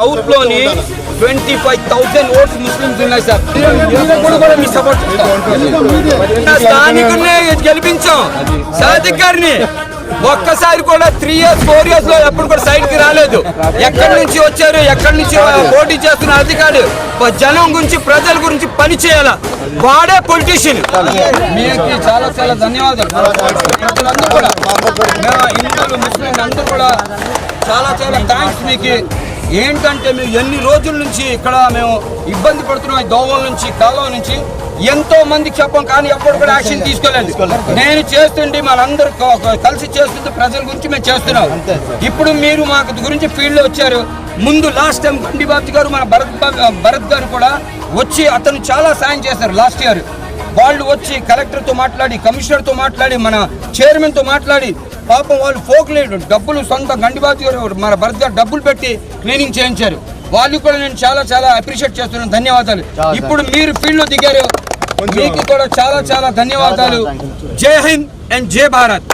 సౌత్లోని twenty five thousand votes Muslims ఉన్నాయి sir. కూడా మీ సపోర్ట్ స్థానికుల్ని గెలిపించాం. సాదిక్ గారిని ఒక్కసారి కూడా త్రీ ఇయర్స్ ఫోర్ ఇయర్స్లో ఎప్పుడు కూడా సైడ్కి రాలేదు. ఎక్కడి నుంచి వచ్చారు ఎక్కడి నుంచి పోటీ చేస్తున్న అధికారులు? జనం గురించి ప్రజల గురించి పని చేయాల? వాడే పొలిటీషియన్ మీకు చాలా చాలా ధన్యవాదాలు. ప్రజలందరూ కూడా. ముస్లింలు అందరూ కూడా చాలా చాలా థ్యాంక్స్ మీకు. ఏంటంటే మేము ఎన్ని రోజుల నుంచి ఇక్కడ మేము ఇబ్బంది పడుతున్నాం దోమల నుంచి కాలువ నుంచి ఎంతో మందికి చెప్పం కానీ ఎప్పుడు కూడా యాక్షన్ తీసుకోలేదు. నేను చేస్తుంటే మనందరూ కలిసి చేస్తుంది ప్రజల గురించి మేము చేస్తున్నాం. ఇప్పుడు మీరు మాకు గురించి ఫీల్డ్లో వచ్చారు. ముందు లాస్ట్ టైం గండిబాబు గారు మన భరత్ భరత్ గారు కూడా వచ్చి అతను చాలా సాయం చేశారు లాస్ట్ ఇయర్. వాళ్ళు వచ్చి కలెక్టర్తో మాట్లాడి కమిషనర్తో మాట్లాడి మన చైర్మన్తో మాట్లాడి పాపం వాళ్ళు ఫోక్ లేదు డబ్బులు సొంత గండిబాబు గారు మన భరత్ డబ్బులు పెట్టి క్లీనింగ్ చేయించారు. వాళ్ళు కూడా నేను చాలా చాలా అప్రిషియేట్ చేస్తున్నాను. ధన్యవాదాలు. ఇప్పుడు మీరు ఫీల్డ్లో దిగారు మీకు కూడా చాలా చాలా ధన్యవాదాలు. జై హింద్ అండ్ జై భారత్.